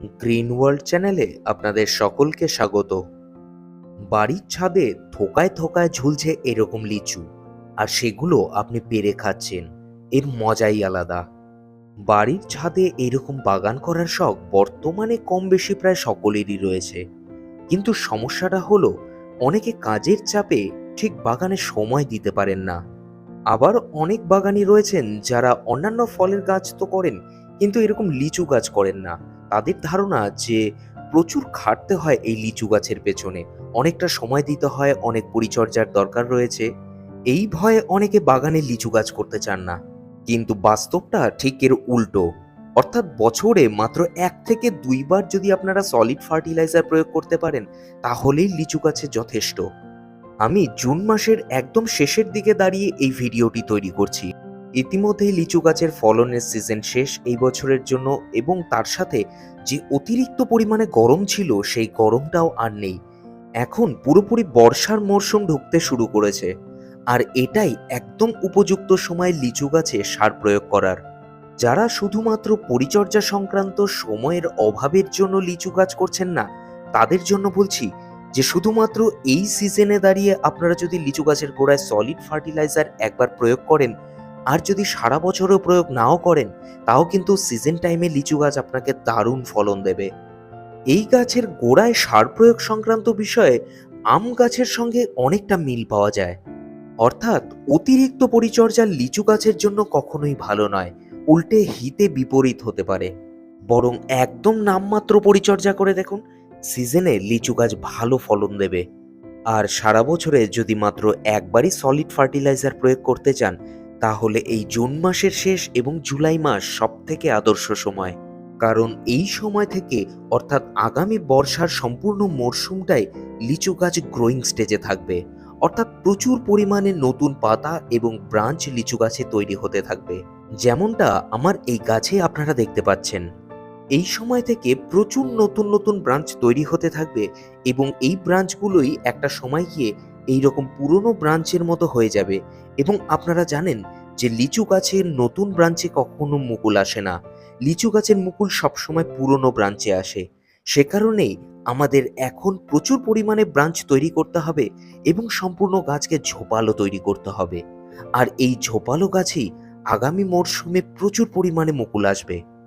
Green world চ্যানেলে আপনাদের সকলকে স্বাগত। বাড়ির ছাদে থোকায় থোকায় ঝুলছে এরকম লিচু, আর সেগুলো আপনি পেরে খাচ্ছেন, এর মজাই আলাদা। বাড়ির ছাদে এরকম বাগান করার শখ বর্তমানে কম বেশি প্রায় সকলেরই রয়েছে। কিন্তু সমস্যাটা হলো, অনেকে কাজের চাপে ঠিক বাগানে সময় দিতে পারেন না। আবার অনেক বাগানি রয়েছেন যারা অন্যান্য ফলের গাছ তো করেন, কিন্তু এরকম লিচু গাছ করেন না। তাদের ধারণা যে প্রচুর খাটতে হয় এই লিচু গাছের পেছনে। অনেকটা সময় দিতে হয়, অনেক পরিচর্যার দরকার রয়েছে। এই ভয়ে অনেকে বাগানে লিচু গাছ করতে চান না। কিন্তু বাস্তবটা ঠিক এর উল্টো। অর্থাৎ বছরে মাত্র এক থেকে দুইবার যদি আপনারা সলিড ফার্টিলাইজার প্রয়োগ করতে পারেন, তাহলেই লিচু গাছে যথেষ্ট। আমি জুন মাসের একদম শেষের দিকে দাঁড়িয়ে এই ভিডিওটি তৈরি করছি। ইতিমধ্যেই লিচু গাছের ফলনের সিজন শেষ এই বছরের জন্য এবং তার সাথে যে অতিরিক্ত পরিমাণে গরম ছিল, সেই গরমটাও আর নেই। এখন পুরোপুরি বর্ষার মরশুম ঢুকতে শুরু করেছে। আর এটাই একদম উপযুক্ত সময় লিচু গাছে সার প্রয়োগ করার। যারা শুধুমাত্র পরিচর্যা সংক্রান্ত সময়ের অভাবের জন্য লিচু গাছ করছেন না, তাদের জন্য বলছি যে শুধুমাত্র এই সিজনে দাঁড়িয়ে আপনারা যদি লিচু গাছের গোড়ায় সলিড ফার্টিলাইজার একবার প্রয়োগ করেন আর যদি সারা বছরও প্রয়োগ নাও করেন, তাও কিন্তু সিজন টাইমে লিচু গাছ আপনাকে দারুণ ফলন দেবে। এই গাছের গোড়ায় সার প্রয়োগ সংক্রান্ত বিষয়ে আম গাছের সঙ্গে অনেকটা মিল পাওয়া যায়। অর্থাৎ অতিরিক্ত পরিচর্যা লিচু গাছের জন্য কখনোই ভালো নয়, উল্টে হিতে বিপরীত হতে পারে। বরং একদম নামমাত্র পরিচর্যা করে দেখুন সিজনে লিচু গাছ ভালো ফলন দেবে। আর সারা বছরে যদি মাত্র একবারই সলিড ফার্টিলাইজার প্রয়োগ করতে চান তাহলে এই জুন মাসের শেষ এবং জুলাই মাস সব থেকে আদর্শ সময়। কারণ এই সময় থেকে অর্থাৎ আগামী বর্ষার সম্পূর্ণ মরশুমটাই লিচু গাছ গ্রোয়িং স্টেজে থাকবে। অর্থাৎ প্রচুর পরিমাণে নতুন পাতা এবং ব্রাঞ্চ লিচু গাছে তৈরি হতে থাকবে। যেমনটা আমার এই গাছে আপনারা দেখতে পাচ্ছেন। এই সময় থেকে প্রচুর নতুন নতুন ব্রাঞ্চ তৈরি হতে থাকবে এবং এই ব্রাঞ্চগুলোই একটা সময় গিয়ে এই রকম পুরনো ব্রাঞ্চের মতো হয়ে যাবে এবং আপনারা জানেন যে লিচু গাছের নতুন ব্রাঞ্চে কখনো মুকুল আসে না। লিচু গাছের মুকুল সবসময় পুরনো ব্রাঞ্চে আসে। সে কারণেই আমাদের এখন প্রচুর পরিমাণে ব্রাঞ্চ তৈরি করতে হবে এবং সম্পূর্ণ গাছকে ঝোপালো তৈরি করতে হবে। আর এই ঝোপালো গাছেই আগামী মরশুমে প্রচুর পরিমাণে মুকুল আসবে।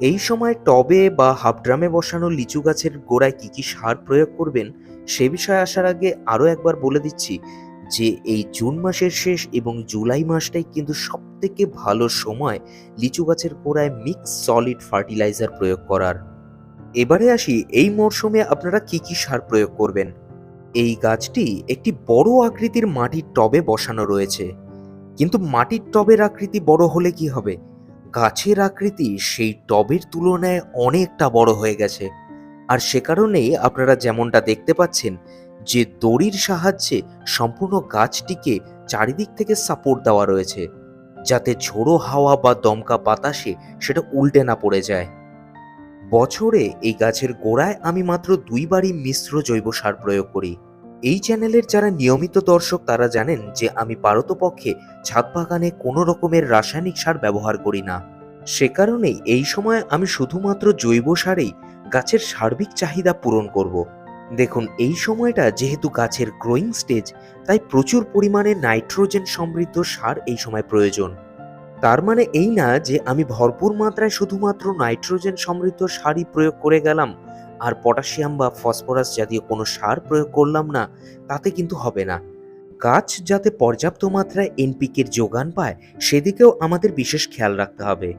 এই সময় টবে বা হাফ ড্রামে বসানো লিচু গাছের গোড়ায় কি কি সার প্রয়োগ করবেন, সে বিষয়ে আসার আগে আরও একবার বলে দিচ্ছি যে এই জুন মাসের শেষ এবং জুলাই মাসটাই কিন্তু সব থেকে ভালো সময় লিচু গাছের গোড়ায় মিক্স সলিড ফার্টিলাইজার প্রয়োগ করার। এবারে আসি, এই মরশুমে আপনারা কি কি সার প্রয়োগ করবেন? এই গাছটি একটি বড় আকৃতির মাটির টবে বসানো রয়েছে। কিন্তু মাটির টবের আকৃতি বড় হলে কি হবে? গাছের আকৃতি সেই টবের তুলনায় অনেকটা বড় হয়ে গেছে। আর সে কারণেই আপনারা যেমনটা দেখতে পাচ্ছেন যে দড়ির সাহায্যে সম্পূর্ণ গাছটিকে চারিদিক থেকে সাপোর্ট দেওয়া রয়েছে, যাতে ঝোড়ো হাওয়া বা দমকা বাতাসে সেটা উল্টে না পড়ে যায়। বছরে এই গাছের গোড়ায় আমি মাত্র দুইবারই মিশ্র জৈব সার প্রয়োগ করি। এই চ্যানেলের যারা নিয়মিত দর্শক, তারা জানেন যে আমি পারতপক্ষে ছাদ বাগানে কোনো রকমের রাসায়নিক সার ব্যবহার করি না। সে কারণেই এই সময় আমি শুধুমাত্র জৈব সারেই গাছের সার্বিক চাহিদা পূরণ করব। দেখুন, এই সময়টা যেহেতু গাছের গ্রোয়িং স্টেজ তাই প্রচুর পরিমাণে নাইট্রোজেন সমৃদ্ধ সার এই সময় প্রয়োজন। তার মানে এই না যে আমি ভরপুর মাত্রায় শুধুমাত্র নাইট্রোজেন সমৃদ্ধ সারই প্রয়োগ করে গেলাম আর পটাশিয়াম বা ফসফরাস জাতীয় কোনো সার প্রয়োগ করলাম না, তাতে কিন্তু হবে না। গাছ যাতে পর্যাপ্ত মাত্রায় এনপিকের যোগান পায়, সেদিকেও আমাদের বিশেষ খেয়াল রাখতে হবে।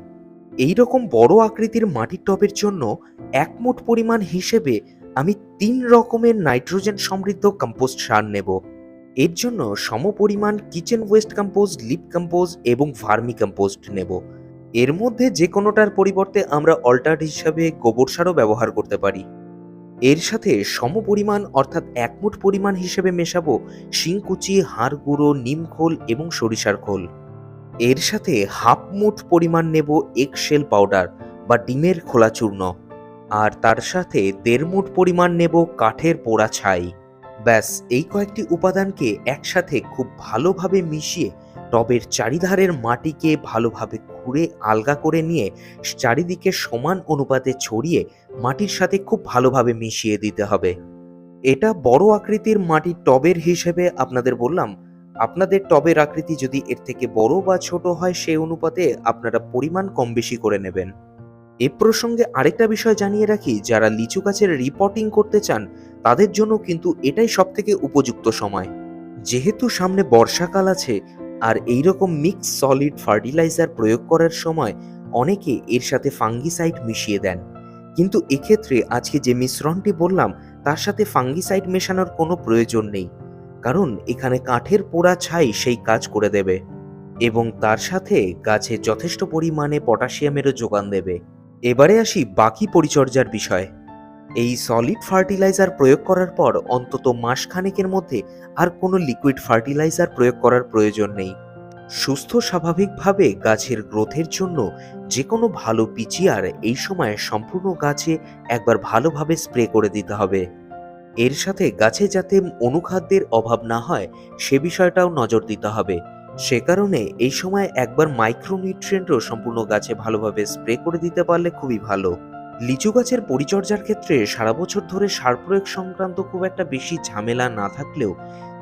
এই রকম বড় আকৃতির মাটির টবের জন্য এক মুঠ পরিমাণ হিসেবে আমি তিন রকমের নাইট্রোজেন সমৃদ্ধ কম্পোস্ট সার নেব। এর জন্য সমপরিমাণ kitchen waste compost, leaf compost এবং ভার্মি কম্পোস্ট নেব। এর মধ্যে যে কোনোটার পরিবর্তে আমরা অল্টার হিসাবে গোবর সারও ব্যবহার করতে পারি। এর সাথে সমপরিমাণ অর্থাৎ এক মুঠ পরিমাণ হিসেবে মেশাবো শিংকুচি হাড় গুঁড়ো নিম খোল এবং সরিষার খোল। এর সাথে হাফ মুঠ পরিমাণ নেব এগশেল পাউডার বা ডিমের খোলা চূর্ণ। আর তার সাথে দেড় মুঠ পরিমাণ নেব কাঠের পোড়া ছাই। ব্যাস, এই কয়েকটি উপাদানকে একসাথে খুব ভালোভাবে মিশিয়ে টবের চারিধারের মাটিকে ভালোভাবে ঘুরে আলগা করে নিয়ে চারিদিকে সমান অনুপাতে ছড়িয়ে মাটির সাথে খুব ভালোভাবে মিশিয়ে দিতে হবে। এটা বড় আকৃতির মাটির টবের হিসেবে আপনাদের বললাম। আপনাদের টবের আকৃতি যদি এর থেকে বড় বা ছোট হয় সেই অনুপাতে আপনারা পরিমাণ কম বেশি করে নেবেন। এ প্রসঙ্গে আরেকটা বিষয় জানিয়ে রাখি, যারা লিচু গাছের রিপোর্টিং করতে চান, তাদের জন্য কিন্তু এটাই সব থেকে উপযুক্ত সময়। যেহেতু সামনে বর্ষাকাল আছে, আর এই রকম মিক্স সলিড ফার্টিলাইজার প্রয়োগ করার সময় অনেকে এর সাথে ফাঙ্গিসাইড মিশিয়ে দেন। কিন্তু এক্ষেত্রে আজকে যে মিশ্রণটি বললাম, তার সাথে ফাঙ্গিসাইড মেশানোর কোনো প্রয়োজন নেই, কারণ এখানে কাঠের পোড়া ছাই সেই কাজ করে দেবে এবং তার সাথে গাছে যথেষ্ট পরিমাণে পটাশিয়ামেরও যোগান দেবে। এবারে আসি বাকি পরিচর্যার বিষয়। এই সলিড ফার্টিলাইজার প্রয়োগ করার পর অন্তত মাসখানেকের মধ্যে আর কোনো লিকুইড ফার্টিলাইজার প্রয়োগ করার প্রয়োজন নেই। সুস্থ স্বাভাবিকভাবে গাছের গ্রোথের জন্য যে কোনো ভালো পিচিয়ার এই সময় সম্পূর্ণ গাছে একবার ভালোভাবে স্প্রে করে দিতে হবে। এর সাথে গাছে যাতে অনুখাদ্যের অভাব না হয় সে বিষয়টাও নজর দিতে হবে। সে কারণে এই সময় একবার মাইক্রোনিউট্রিয়েন্টও সম্পূর্ণ গাছে ভালোভাবে স্প্রে করে দিতে পারলে খুবই ভালো। লিচু গাছের পরিচর্যার ক্ষেত্রে সারা বছর ধরে সার প্রয়োগ সংক্রান্ত খুব একটা বেশি ঝামেলা না থাকলেও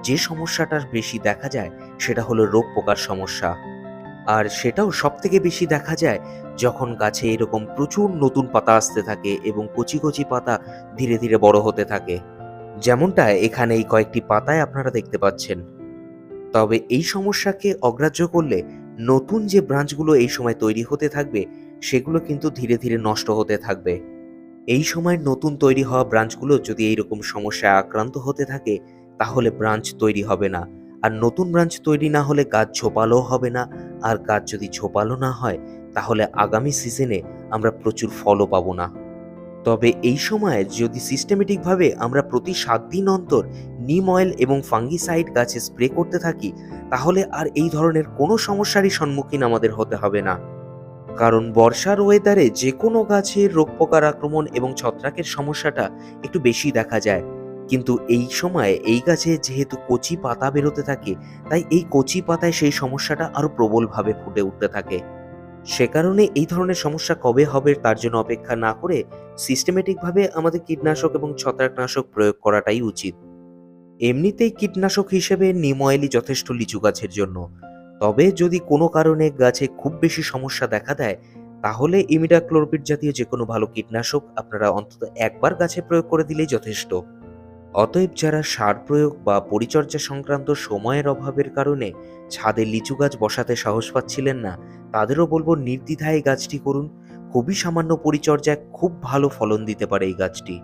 যে সমস্যাটার বেশি দেখা যায় সেটা হলো রোগ পোকার সমস্যা। আর সেটাও সব থেকে বেশি দেখা যায় যখন গাছে এরকম প্রচুর নতুন পাতা আসতে থাকে এবং কচি কচি পাতা ধীরে ধীরে বড় হতে থাকে। যেমনটা এখানে এই কয়েকটি পাতায় আপনারা দেখতে পাচ্ছেন। তবে এই সমস্যাকে অগ্রাহ্য করলে নতুন যে ব্রাঞ্চগুলো এই সময় তৈরি হতে থাকবে, সেগুলো কিন্তু ধীরে ধীরে নষ্ট হতে থাকবে। এই সময় নতুন তৈরি হওয়া ব্রাঞ্চগুলো যদি এইরকম সমস্যায় আক্রান্ত হতে থাকে, তাহলে ব্রাঞ্চ তৈরি হবে না। আর নতুন ব্রাঞ্চ তৈরি না হলে গাছ ঝোপালো হবে না। আর গাছ যদি ঝোপালো না হয়, তাহলে আগামী সিজনে আমরা প্রচুর ফলও পাবো না। তবে এই সময় যদি সিস্টেমেটিকভাবে আমরা প্রতি সাত দিন অন্তর নিম অয়েল এবং ফাঙ্গিসাইড গাছে স্প্রে করতে থাকি, তাহলে আর এই ধরনের কোনো সমস্যারই সম্মুখীন আমাদের হতে হবে না। কারণ বর্ষার ওয়েদারে যে কোনো গাছের রোগ পোকার আক্রমণ এবং ছত্রাকের সমস্যাটা একটু বেশি দেখা যায়। কিন্তু এই সময়ে এই গাছে যেহেতু কচি পাতা বেরোতে থাকে, তাই এই কচি পাতায় সেই সমস্যাটা আরও প্রবলভাবে ফুটে উঠতে থাকে। সে কারণে এই ধরনের সমস্যা কবে হবে তার জন্য অপেক্ষা না করে সিস্টেমেটিকভাবে আমাদের কীটনাশক এবং ছত্রাকনাশক প্রয়োগ করাটাই উচিত। এমনিতেই কীটনাশক হিসেবে নিম অয়েলই যথেষ্ট লিচু গাছের জন্য। তবে যদি কোনো কারণে গাছে খুব বেশি সমস্যা দেখা দেয়, তাহলে ইমিডাক্লোরপিড জাতীয় যে কোনো ভালো কীটনাশক আপনারা অন্তত একবার গাছে প্রয়োগ করে দিলেই যথেষ্ট। অতএব যারা সার প্রয়োগ বা পরিচর্যা সংক্রান্ত সময়ের অভাবের কারণে ছাদে লিচু গাছ বসাতে সাহস পাচ্ছিলেন না, তাদেরও বলব নির্দ্বিধায় গাছটি করুন। খুবই সামান্য পরিচর্যায় খুব ভালো ফলন দিতে পারে এই গাছটি।